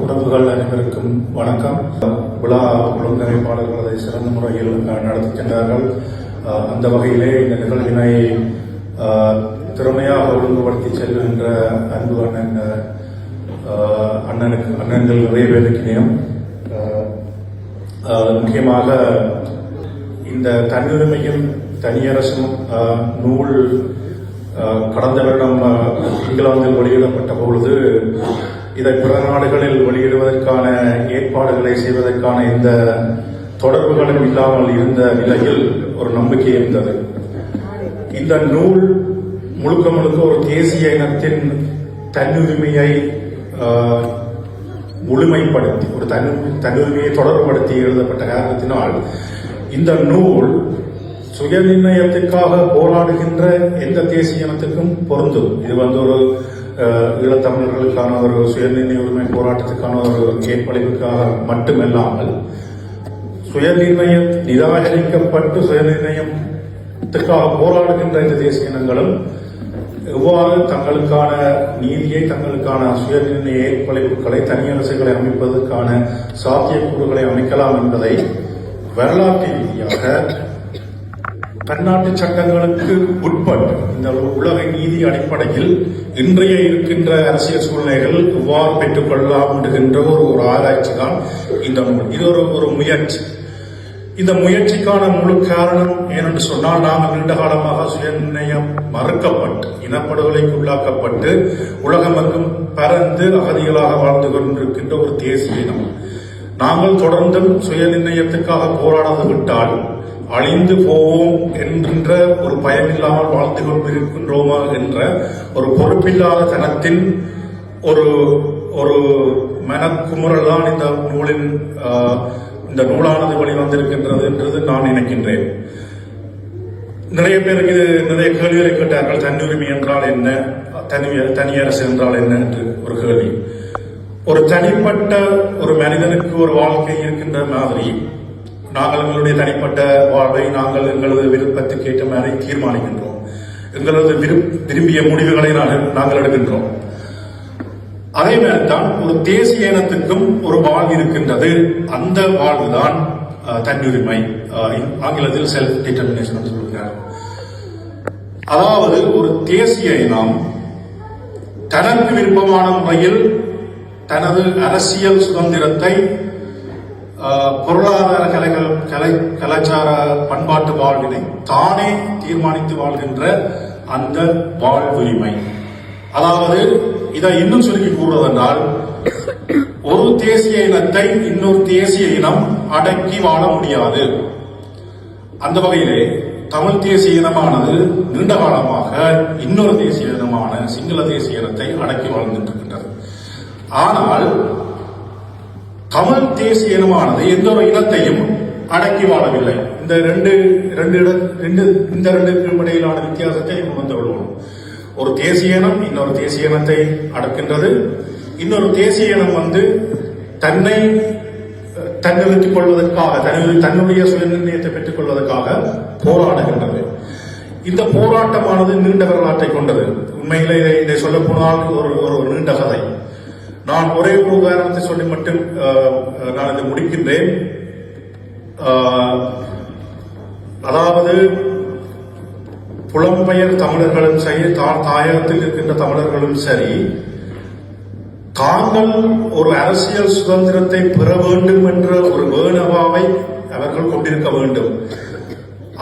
உறவுகள் அனைவருக்கும் வணக்கம். விழா ஒழுங்கமைப்பாளர்கள் சிறந்த முறையில் நடத்துகின்றார்கள் அந்த வகையிலே இந்த நிகழ்வினை திறமையாக ஒழுங்குபடுத்தி செல்கின்ற அன்பு அண்ணன் அண்ணனுக்கு அண்ணன்கள் நிறைய பேருக்கினையும் முக்கியமாக இந்த தன்னுரிமையும் தனியரசும் நூல் கடந்த வருடம் இங்கிலாந்தில் வெளியிடப்பட்ட பொழுது இதை பிற நாடுகளில் வெளியிடுவதற்கான ஏற்பாடுகளை செய்வதற்கான இந்த தொடர்புகளும் இல்லாமல் இருந்த நிலையில் ஒரு நம்பிக்கை இருந்தது. இந்த நூல் முழுக்க முழுக்க ஒரு தேசிய இனத்தின் தன்னுரிமையை முழுமைப்படுத்தி ஒரு தன் தன்னுரிமையை தொடர்புபடுத்தி எழுதப்பட்ட காரணத்தினால் இந்த நூல் சுயநிர்ணயத்துக்காக போராடுகின்ற எந்த தேசிய இனத்துக்கும் பொருந்தும். இது வந்து ஒரு ஈழத்தமிழர்களுக்கான ஒரு சுயநிர்ணய உரிமை போராட்டத்துக்கான ஒரு ஏற்பளிப்புக்காக மட்டுமல்லாமல் சுயநிர்ணயம் நிராகரிக்கப்பட்டு சுயநிர்ணயத்துக்காக போராடுகின்ற இந்த தேசிய இனங்களும் எவ்வாறு தங்களுக்கான நீதியை தங்களுக்கான சுயநிர்ணய ஏற்பளிப்புகளை தனியரசுகளை அமைப்பதற்கான சாத்தியக்கூறுகளை அமைக்கலாம் என்பதை வரலாற்று ரீதியாக பன்னாட்டு சட்டங்களுக்கு உட்பட்டு இந்த உலக நீதி அடிப்படையில் இன்றைய இருக்கின்ற அரசியல் சூழ்நிலைகள் எவ்வாறு பெற்றுக்கொள்ளலாம் என்கின்ற ஒரு ஒரு ஆராய்ச்சி தான் இந்த இது ஒரு ஒரு முயற்சி. இந்த முயற்சிக்கான முழு காரணம் ஏனென்று சொன்னால் நாங்கள் நீண்ட காலமாக சுயநிர்ணயம் மறுக்கப்பட்டு இனப்படுகொலைக்கு உள்ளாக்கப்பட்டு உலகமெங்கும் பறந்து அகதிகளாக வாழ்ந்து கொண்டிருக்கின்ற ஒரு தேசிய இனம். நாங்கள் தொடர்ந்தும் சுயநிர்ணயத்துக்காக போராடாது விட்டால் அழிந்து போவோம் என்கின்ற ஒரு பயமில்லாமல் வாழ்ந்து கொண்டிருக்கின்றோமா என்ற ஒரு பொறுப்பில்லாத தனத்தின் ஒரு ஒரு மனக்குமுறல் தான் இந்த நூலின் ஆஹ், இந்த நூலானது வெளிவந்திருக்கின்றது என்றது நான் நினைக்கின்றேன். நிறைய பேருக்கு இது நிறைய கேள்விகளை கேட்டார்கள் தன்னுரிமை என்றால் என்ன? தனி தனியரசு என்றால் என்ன என்று ஒரு கேள்வி. ஒரு தனிப்பட்ட ஒரு மனிதனுக்கு ஒரு வாழ்க்கை இருக்கின்ற மாதிரி நாங்கள் எங்களுடைய தனிப்பட்ட வாழ்வை நாங்கள் எங்களது விருப்பத்துக்கு ஏற்ற மாதிரி தீர்மானிக்கின்றோம். எங்களது விரும்பிய முடிவுகளை நாங்கள் நாங்கள் எடுக்கின்றோம். அதே மாதிரிதான் ஒரு தேசிய இனத்துக்கும் ஒரு வாழ்வு இருக்கின்றது. அந்த வாழ்வுதான் தான் தன்னுரிமை ஆங்கிலத்தில் செல்ஃப் டிட்டர்மினேஷன் சொல்கிறார் அதாவது ஒரு தேசிய இனம் தனக்கு விருப்பமான முறையில் தனது அரசியல் சுதந்திரத்தை பொருளாதார கலைகள் கலை கலாச்சார பண்பாட்டு வாழ்வினை தானே தீர்மானித்து வாழ்கின்ற அந்த வாழ்வுரிமை. அதாவது இதை இன்னும் சுருக்கி கூறுவதென்றால் ஒரு தேசிய இனத்தை இன்னொரு தேசிய இனம் அடக்கி வாழ முடியாது. அந்த வகையிலே தமிழ் தேசிய இனமானது நீண்ட காலமாக இன்னொரு தேசிய இனமான சிங்கள தேசிய இனத்தை அடக்கி வாழ்ந்துட்டிருக்கின்றது ஆனால் தமிழ் தேசிய இனமானது எந்த ஒரு இனத்தையும் அடக்கி வாழவில்லை. இந்த ரெண்டு ரெண்டு இட ரெண்டு இந்த ரெண்டுக்கும் இடையிலான வித்தியாசத்தை உணர்ந்து கொள்வோம் ஒரு தேசிய இனம் இன்னொரு தேசிய இனத்தை அடக்கின்றது இன்னொரு தேசிய இனம் வந்து தன்னை தன்னிறுத்திக் கொள்வதற்காக தன்னுடைய தன்னுடைய சுயநிர்ணயத்தை பெற்றுக் கொள்வதற்காக போராடுகின்றது. இந்த போராட்டமானது நீண்ட வரலாற்றை கொண்டது. உண்மையிலே இதை இதை சொல்ல போனால் ஒரு ஒரு நீண்ட கதை. நான் ஒரே ஒரு உதாரணத்தை சொல்லி மட்டும் நான் இதை முடிக்கின்றேன். அதாவது புலம்பெயர் தமிழர்களும் சரி தா- தாயகத்தில் இருக்கின்ற தமிழர்களும் சரி தாங்கள் ஒரு அரசியல் சுதந்திரத்தை பெற வேண்டும் என்ற ஒரு வேணவாவை அவர்கள் கொண்டிருக்க வேண்டும்.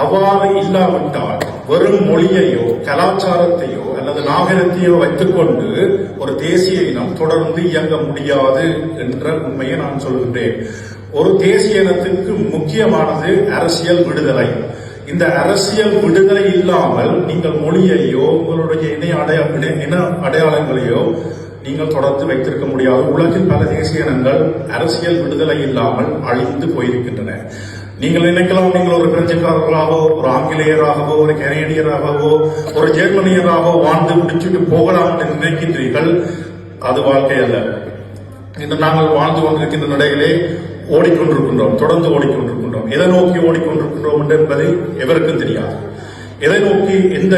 அவ்வாறு இல்லாவிட்டால் வெறும் மொழியையோ கலாச்சாரத்தையோ அல்லது நாகரத்தையோ வைத்துக்கொண்டு ஒரு தேசிய இனம் தொடர்ந்து இயங்க முடியாது என்ற உண்மையை நான் சொல்கின்றேன். ஒரு தேசிய இனத்துக்கு முக்கியமானது அரசியல் விடுதலை. இந்த அரசியல் விடுதலை இல்லாமல் நீங்கள் மொழியையோ உங்களுடைய இணைய அடைய இன அடையாளங்களையோ நீங்கள் தொடர்ந்து வைத்திருக்க முடியாது. உலகில் பல தேசிய இனங்கள் அரசியல் விடுதலை இல்லாமல் அழிந்து போயிருக்கின்றன. நீங்கள் நினைக்கலாம் நீங்கள் ஒரு பிரெஞ்சுக்காரர்களாகவோ ஒரு ஆங்கிலேயராகவோ ஒரு கனேடியராகவோ ஒரு ஜெர்மனியராகவோ வாழ்ந்து முடிச்சுட்டு போகலாம் என்று நினைக்கின்றீர்கள். அது வாழ்க்கை அல்ல. இன்று நாங்கள் வாழ்ந்து கொண்டிருக்கின்ற நிலையிலே ஓடிக்கொண்டிருக்கின்றோம் தொடர்ந்து ஓடிக்கொண்டிருக்கின்றோம். எதை நோக்கி ஓடிக்கொண்டிருக்கின்றோம் என்பதை எவருக்கும் தெரியாது. எதை நோக்கி எந்த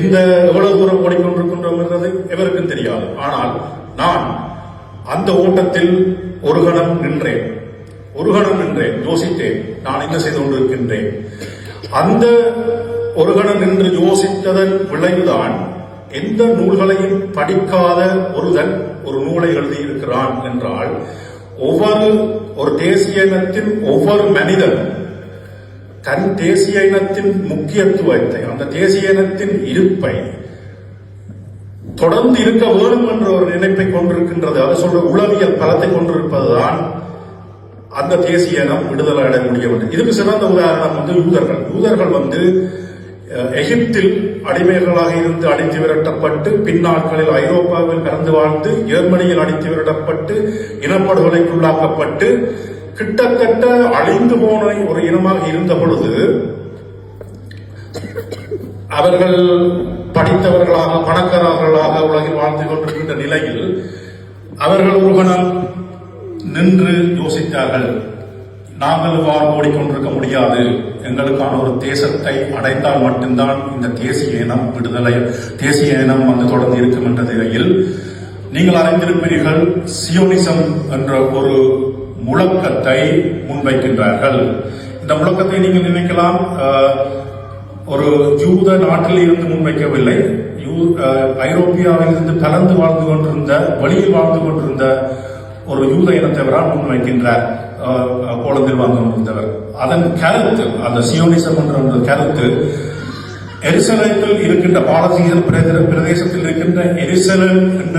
எந்த எவ்வளவு தூரம் ஓடிக்கொண்டிருக்கின்றோம் என்றது எவருக்கும் தெரியாது. ஆனால் நான் அந்த ஓட்டத்தில் ஒரு கணம் நின்றேன். ஒரு கணம் நின்றேன் யோசித்தேன். நான் என்ன செய்து கொண்டிருக்கின்றேன்? அந்த ஒரு கணம் நின்று யோசித்ததன் விளைவுதான் எந்த நூல்களையும் படிக்காத ஒருதன் ஒரு நூலை எழுதியிருக்கிறான் என்றால் ஒவ்வொரு ஒரு தேசிய இனத்தின் ஒவ்வொரு மனிதன் தன் தேசிய இனத்தின் முக்கியத்துவத்தை அந்த தேசிய இனத்தின் இருப்பை தொடர்ந்து இருக்க வேண்டும் என்ற ஒரு நினைப்பை கொண்டிருக்கின்றது. அது சொல்ற உளவியல் பலத்தை கொண்டிருப்பதுதான் அந்த தேசிய இனம் விடுதலை அடைய முடியவில்லை இதுக்கு சிறந்த உதாரணம் வந்து யூதர்கள். யூதர்கள் வந்து எகிப்தில் அடிமைகளாக இருந்து அடித்து விரட்டப்பட்டு பின்னாட்களில் ஐரோப்பாவில் கலந்து வாழ்ந்து ஜெர்மனியில் அடித்து விரட்டப்பட்டு இனப்படுகொலைக்குள்ளாக்கப்பட்டு கிட்டத்தட்ட அழிந்து போன ஒரு இனமாக இருந்த பொழுது அவர்கள் படித்தவர்களாக பணக்காரர்களாக உலகில் வாழ்ந்து கொண்டிருக்கின்ற நிலையில் அவர்கள் ஒரு கணம் நின்று யோசித்தார்கள். நாங்கள் இவ்வாறு ஓடிக்கொண்டிருக்க முடியாது. எங்களுக்கான ஒரு தேசத்தை அடைந்தால் மட்டும்தான் இந்த தேசிய இனம் விடுதலை தேசிய இனம் வந்து தொடர்ந்து இருக்கும் என்ற நிலையில் நீங்கள் அறிந்திருப்பீர்கள் சியோனிசம் என்ற ஒரு முழக்கத்தை முன்வைக்கின்றார்கள். இந்த முழக்கத்தை நீங்கள் நினைக்கலாம் ஒரு ஜூத நாட்டில் இருந்து முன்வைக்கவில்லை. யூ- ஐரோப்பியாவில் இருந்து கலந்து வாழ்ந்து கொண்டிருந்த வழியில் வாழ்ந்து கொண்டிருந்த ஒரு யூத இனத்தவரால் முன்வைக்கின்றார் அஹ், அஹ், இருந்தவர் அதன் கருத்து அந்த சியோனிசம் என்ற கருத்து எரிசலத்தில் இருக்கின்ற பாலசீகர் பிரதே- பிரதேசத்தில் இருக்கின்ற எரிசலன் என்ற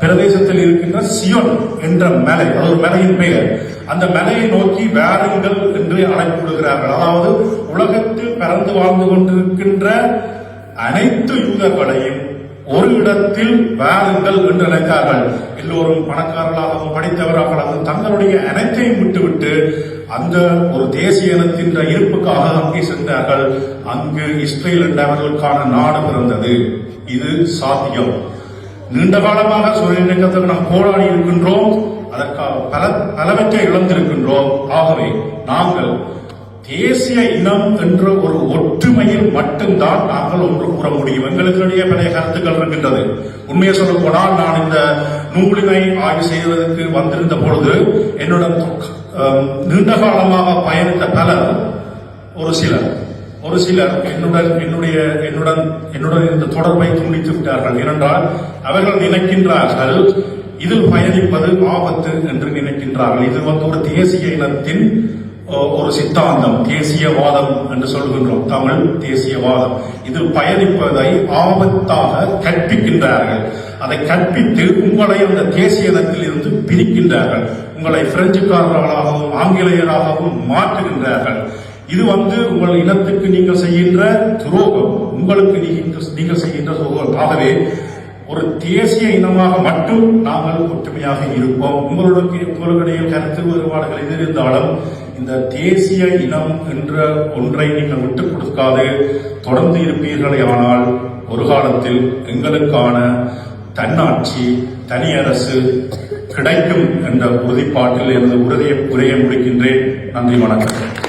பிரதேசத்தில் இருக்கின்ற சியோன் என்ற மலை அது ஒரு மலையின் பெயர். அந்த மலையை நோக்கி வேறுங்கள் என்று அழைப்பு அதாவது உலகத்தில் பறந்து வாழ்ந்து கொண்டிருக்கின்ற அனைத்து யூதர்களையும் ஒரு இடத்தில் வாருங்கள் என்று நினைத்தார்கள் எல்லோரும் பணக்காரர்களாகவும் படித்தவர்களாகவும் தங்களுடைய அனைத்தையும் விட்டுவிட்டு அந்த ஒரு தேசிய இனத்தின் இருப்புக்காக அங்கே சென்றார்கள். அங்கு இஸ்ரேல் என்றவர்களுக்கான நாடு பிறந்தது. இது சாத்தியம். நீண்ட காலமாக சுயநலத்துக்கு நாம் போராடி இருக்கின்றோம். அதற்காக பல பலவற்றை இழந்திருக்கின்றோம். ஆகவே நாங்கள் தேசிய இனம் என்ற ஒரு ஒற்றுமையில் மட்டும்தான் நாங்கள் ஒன்று கூற முடியும். எங்களுக்கிடையே பழைய கருத்துக்கள் இருக்கின்றது. உண்மையை சொல்ல போனால் நான் இந்த நூலினை ஆய்வு செய்வதற்கு வந்திருந்த பொழுது என்னுடன் நீண்ட காலமாக பயணித்த பலர் ஒரு சிலர் ஒரு சிலர் என்னுடன் என்னுடைய என்னுடன் என்னுடன் இந்த தொடர்பை துண்டித்து விட்டார்கள். ஏனென்றால் அவர்கள் நினைக்கின்றார்கள் இதில் பயணிப்பது ஆபத்து என்று நினைக்கின்றார்கள். இது வந்து ஒரு தேசிய இனத்தின் ஒரு சித்தாந்தம் தேசியவாதம் என்று சொல்கின்றோம் தமிழ் தேசியவாதம். இதில் பயணிப்பதை ஆபத்தாக கற்பிக்கின்றார்கள். அதை கற்பித்து உங்களை அந்த தேசியதத்தில் இருந்து பிரிக்கின்றார்கள். உங்களை பிரெஞ்சுக்காரர்களாகவும் ஆங்கிலேயராகவும் மாற்றுகின்றார்கள். இது வந்து உங்கள் இனத்துக்கு நீங்கள் செய்கின்ற துரோகம். உங்களுக்கு நீங்கள் நீங்கள் செய்கின்ற துரோகம். ஆகவே ஒரு தேசிய இனமாக மட்டும் நாங்கள் ஒற்றுமையாக இருப்போம். உங்களுக்கு உங்களுடைய கருத்து வேறுபாடுகள் எது இருந்தாலும் இந்த தேசிய இனம் என்ற ஒன்றை நீங்கள் விட்டுக் கொடுக்காது தொடர்ந்து இருப்பீர்களே ஆனால் ஒரு காலத்தில் எங்களுக்கான தன்னாட்சி தனி அரசு கிடைக்கும் என்ற உறுதிப்பாட்டில் எனது உறுதியை உரையை முடிக்கின்றேன். நன்றி வணக்கம்.